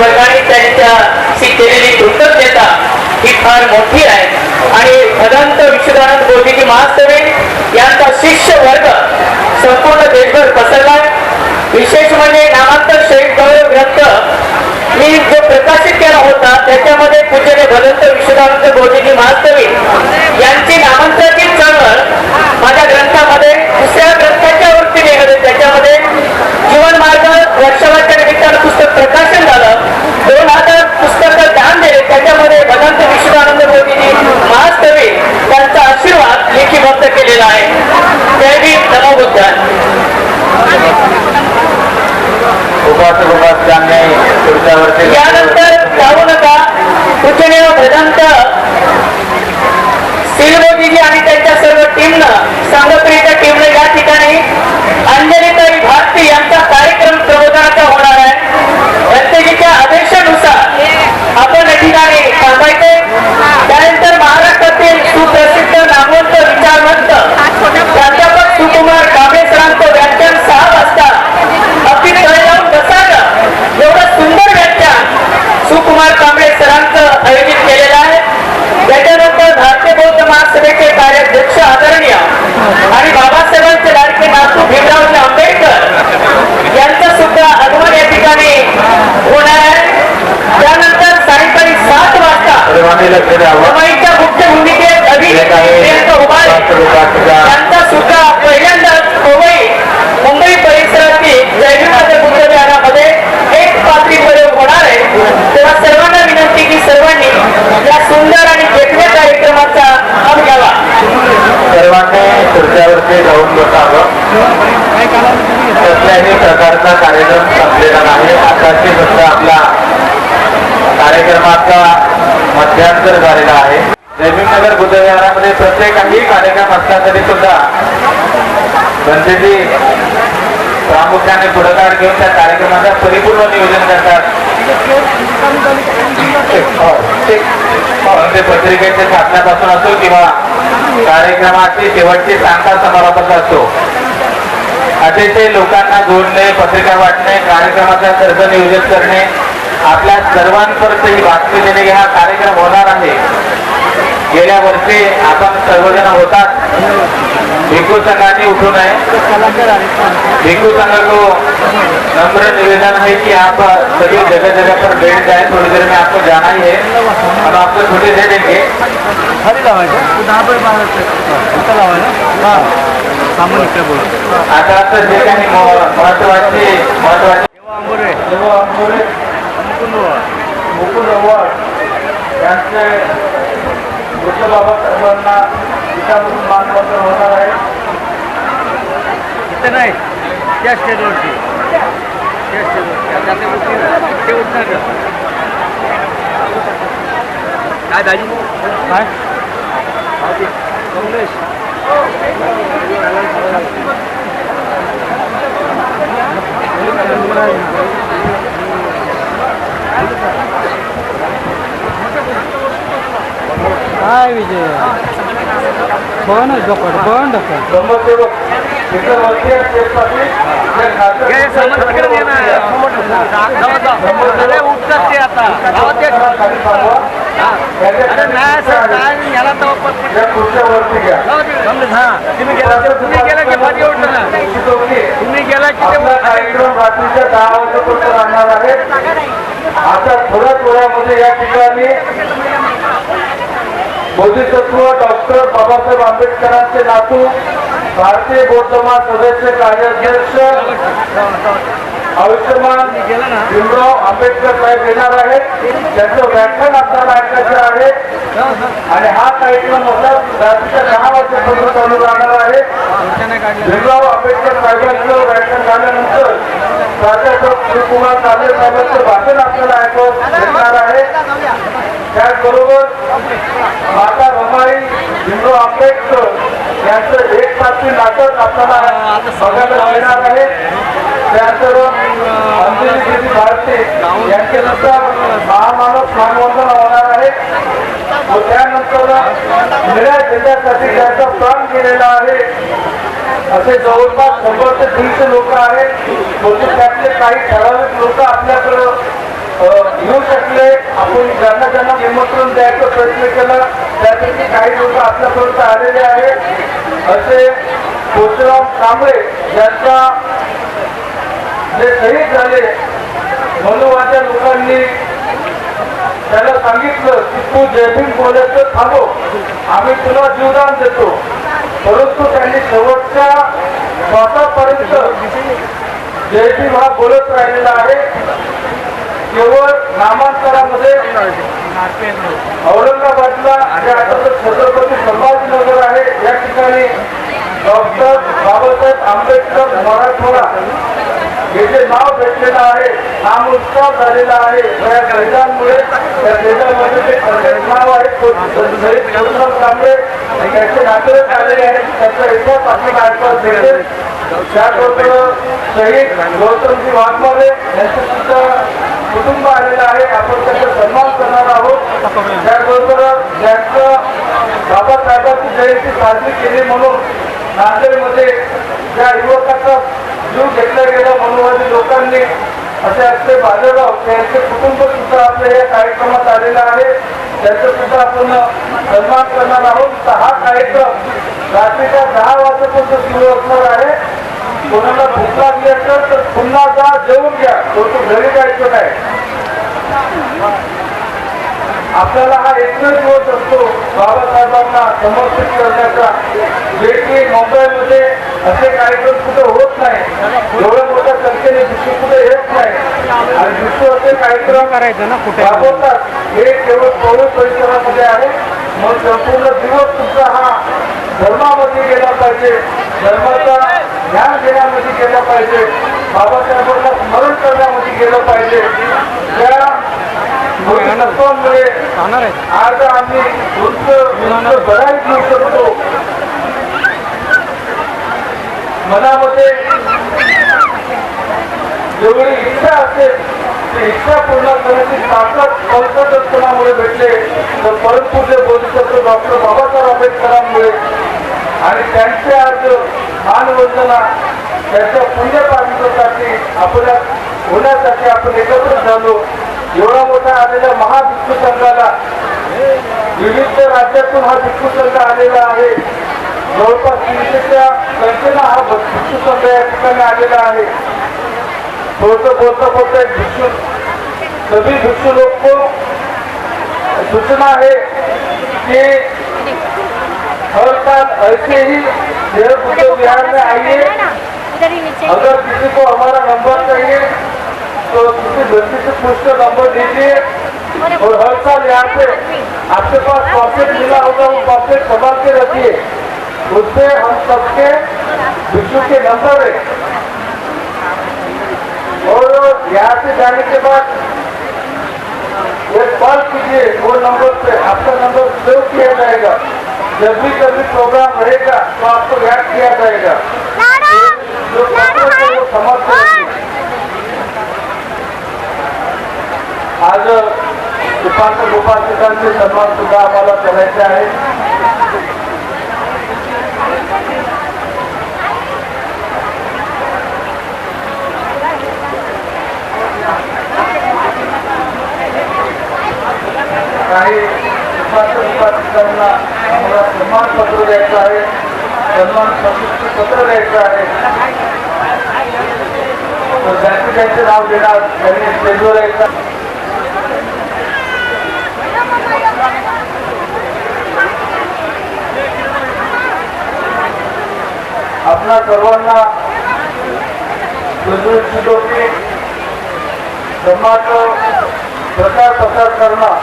वर्गाने त्यांच्या केलेली कृतज्ञता ही फार मोठी आहे. आणि भदंत विश्वदानंद गोदीजी महास्तवे यांचा शिष्य वर्ग संपूर्ण देशभर पसरलाय विशेष म्हणजे नामांतर शहीद गौरव ग्रंथ मी जो प्रकाशित केला होता त्याच्यामध्ये पूजने भदंत विश्वदानंद गोदीजी महास्तवे यांची नामांतराची चळवळ माझ्या ग्रंथामध्ये दुसऱ्या ग्रंथाच्या वृत्तीने त्याच्यामध्ये जीवन मार्ग वर्षावाच्या भदंत सिलमोदीजी आणि त्यांच्या सर्व टीमनं सांगत्रीच्या टीमनं या ठिकाणी अंजलीताई भारती यांचा कार्यक्रम प्रबोधनाचा होणार आहे प्रत्येकीच्या आदेशानुसार आपण या ठिकाणी थांबायचे त्यानंतर महाराष्ट्रातील सुप्रसिद्ध नामवंत विचारवंत प्राध्यापक सुकुमार कांबळे सरांचं व्याख्यान सहा वाजता अगदी तळे लावून बसायला एवढं सुंदर व्याख्यान सुकुमार कांबळे सरांचं आयोजित केलेलं आहे त्याच्यानंतर भारतीय बौद्ध महासभेचे कार्याध्यक्ष आदरणीय आणि बाबासाहेबांचे लाडके नातू भीमराव आंबेडकर यांचं सुद्धा आगमन या ठिकाणी होणार आहे त्यानंतर सायंकाळी सात वाजता सर्वांनी लक्ष द्यावं रमाईच्या मुख्य भूमिकेत जे काही अभिनेता उभारे उपासक उपासिका त्यांचा सुद्धा पहिल्यांदाच मुंबई मुंबई परिसरातील जयभीमाच्या बुद्धविहारामध्ये एक पात्री प्रयोग होणार आहे तेव्हा सर्वांना विनंती की सर्वांनी या सुंदर आणि देखणे कार्यक्रमाचा लाभ घ्यावा सर्वांनी खुर्च्यावरती जाऊन बसावं कसल्याही प्रकारचा कार्यक्रम संपलेला नाही आताची फक्त आपला कार्यक्रमाचा मध्यांतर झालेला आहे. जयभीमनगर बुद्धविहारामध्ये प्रत्येक काही कार्यक्रम असला तरी सुद्धा बंदेजी प्रामुख्याने पुढाकार घेऊन त्या कार्यक्रमाचं परिपूर्ण नियोजन करतात. ते- पत्रिकेचे पत्रिकेच्या छापण्यापासून असो किंवा कार्यक्रमाची शेवटची सांगता समारोपाचा असतो अतिशय लोकांना जोडणे पत्रिका वाटणे कार्यक्रमाचा खर्च नियोजित करणे आपल्या सर्वांपर्यंत ही बातमी देणे हा कार्यक्रम होणार आहे. गेल्या वर्षी आपण सर्वजण होतात. भिक्खू संघाने उठू नये भिक्खू संघ को नम्र निवेदन है कि आप सभी जगह जगह पर बैठ जाए थोड़ी देर में आपको जाना ही है हम आपको छुट्टी दे देंगे आता जे काही महत्वाची महत्वाची मुकुंद अवॉर्ड यांचे वृद्ध बाबासाहेबांना तिच्यामधून मानपत्र होणार आहे. इथं नाही त्या स्टेजवरती त्या स्टेजवरती आता ते उठतील ते उठणार काय दाजी? काय? काँग्रेस. काय विजय बघ डोकं बघ डोकं ग्रामसेवक इतर वरती आहेत, पाटील. खासदार- समज तिकडे दे ना. अरे उठतात ते आता गावात ते- खाली थांबवा. अरे नाही याला. हा तुम्ही गेला तुम्ही गेला की ना शिकवली. तुम्ही गेला की ते राहणार आहे. आता थोड्याच वेळामध्ये या ठिकाणी बोधिसत्व डॉक्टर बाबासाहेब आंबेडकरांचे नातू भारतीय बौद्ध सदस्य कार्याध्यक्ष आयुष्यमान भीमराव आंबेडकर साहेब येणार आहेत. त्यांचं व्याख्यान आपल्याला ऐकायचं आहे. आणि हा कार्यक्रम असा रात्रीच्या दहा वाजेपर्यंत चालू राहणार आहे. भीमराव आंबेडकर साहेबांचं व्याख्यान झाल्यानंतर प्राध्यापक शिवकुमार कांबळे साहेबांचं भाषण आपल्याला ऐकवत येणार आहे. त्याचबरोबर माता रमाई भीमराव आंबेडकर यांचं एक साथी नाटक आपल्याला बघायला मिळणार आहे. त्यानंतर अंजली देवी भारती यांच्यानंतर महामानव मानवंदना होणार आहे. व त्यानंतर निळ्या जिल्ह्यासाठी त्यांचा प्राण केलेला आहे. असे जवळपास शंभर ते दीडशे लोक आहेत. म्हणजे त्यातले काही ठराविक लोक आपल्याकडं घेऊ शकले. आपण ज्यांना ज्यांना निमंत्रण द्यायचा प्रयत्न केला त्यापैकी काही लोक आपल्यापर्यंत आलेले आहेत. असे कोशराम कांबळे यांचा जे शहीद झाले मनुवाच्या लोकांनी त्याला सांगितलं की तू जयभीम बोलायचं थांबव. आम्ही तुला जीवदान देतो. परंतु त्यांनी शेवटच्या श्वासापर्यंत जयभीम हा बोलत राहिलेला आहे. केवळ नामांतरामध्ये औरंगाबादला जे आता छत्रपती संभाजीनगर आहे या ठिकाणी डॉक्टर बाबासाहेब आंबेडकर मराठवाडा हे जे नाव भेटलेलं आहे नामोत्सव झालेला आहे त्या शहीदांमुळे त्या शहीदांमध्ये जे नाव आहे तो कांबळे त्याचे नातेवाईक आलेले आहेत. त्याचा इतिहास आपल्याला ऐकवायला भेटेल त्याचबरोबर शहीद गौतमजी वाघमारे यांचं सुद्धा कुटुंब आलेलं आहे. आपण त्याचा सन्मान करणार आहोत. त्याचबरोबर ज्यांचं बाबासाहेबांची जयंती साजरी केली म्हणून नांदेडमध्ये ज्या युवकाचा जीव घेतला गेला मनोवादी लोकांनी. असे असते बाजारराव त्यांचे कुटुंब सुद्धा आपल्या या कार्यक्रमात आलेलं आहे. त्याचं सुद्धा आपण सन्मान करणार आहोत. तर हा कार्यक्रम. रात्रीच्या दहा वाजेपर्यंत सुरू असणार आहे. कोणाला भूक लागली असेल तर पुन्हा जा जेवून घ्या. तो तो घरी जायचं नाही. आपल्याला हा एकच दिवस असतो बाबासाहेबांना समर्पित करण्याचा. जे की मुंबईमध्ये असे कार्यक्रम कुठे होत नाही. एवढ्या मोठ्या संख्येने विश्व कुठे येत नाही. आणि विश्व असे कार्यक्रम करायचं ना कुठे? राबवतात. हे केवळ कोविड परिसरामध्ये आहे. मग संपूर्ण दिवस तुमचा हा धर्मामध्ये गेला पाहिजे. धर्माचा ज्ञान घेण्यामध्ये गेला पाहिजे. बाबासाहेबांना स्मरण करण्यामध्ये गेलं पाहिजे. त्या तत्वांमुळे आज आम्ही उंच उंच बराई घेऊ शकतो मनामध्ये जेवढी इच्छा असेल ती इच्छा पूर्ण करण्याची ताकद पंचदर्शनामुळे भेटले. तर परमपूज्य बोधिसत्व डॉक्टर बाबासाहेब आंबेडकरांमुळे. आणि त्यांचे आज मानवंदना त्यांच्या पुण्यपावित्वासाठी आपल्या होण्यासाठी आपण एकत्र झालो. एवढा मोठा आलेल्या महाभिक्षू संघाला विविध राज्यातून हा भिक्षू संघ आलेला आहे. जवळपास तीनशेच्या संख्येनं हा भिक्षू या ठिकाणी आलेला आहे. बोलता बोलता एक भिक्षू सभी सूचना हर साल ऐसे ही बुद्ध बिहार में आइए अगर किसी को हमारा नंबर चाहिए तो किसी व्यक्ति से पूछ कर नंबर दीजिए और हर साल यहाँ पे आपके पास पॉकेट मिला होगा वो पॉकेट संभाल के रखिए उससे हम सबके विश्व के नंबर है। और यहाँ से जाने के बाद एक कॉल कीजिए वो नंबर पे आपका नंबर सेव किया जाएगा। जब भी कभी प्रोग्राम रहेगा तो आपको याद किया जाएगा। जो वो समर्थ आज उपासक उपासकांचे सन्मान सुद्धा आम्हाला करायचे आहे काही उपासक उपासिकांना आम्हाला सन्मानपत्र द्यायचं आहे. सन्मान पत्र द्यायचं आहे. तर ज्यांचे त्यांचे नाव देणार त्यांनी स्टेजवर यायचं आपल्या सर्वांना सुदृढ इच्छितो की धर्माचं प्रचार प्रसार करणं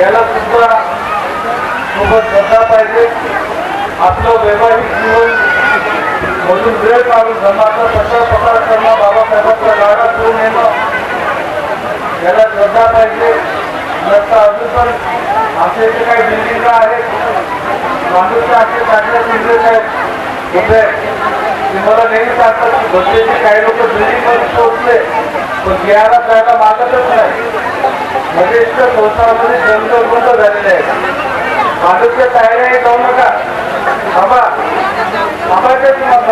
याला सुद्धा सोबत श्रद्धा पाहिजे. आपलं वैवाहिक जीवन म्हणून वेळ काढून धर्माचा प्रचार प्रसार करणं बाबासाहेबांचा गाडा घेऊन येणं याला श्रद्धा पाहिजे. नसता अजून पण आमच्या इथे काही बिल्डिंग आहेत माणूसच्या असे चांगल्या बिल्डिंग आहेत. उभे तुम्हाला नेहमी सांगतात की बसलेचे काही लोक बिल्डिंगमध्ये पोहोचले पण गिळायला जायला मागतच नाही. म्हणजे इतकं संसारामध्ये जंगल बंद झालेले आहेत माणूसच्या तयारी जाऊ नका. थांबा. थांबायचं तुम्हाला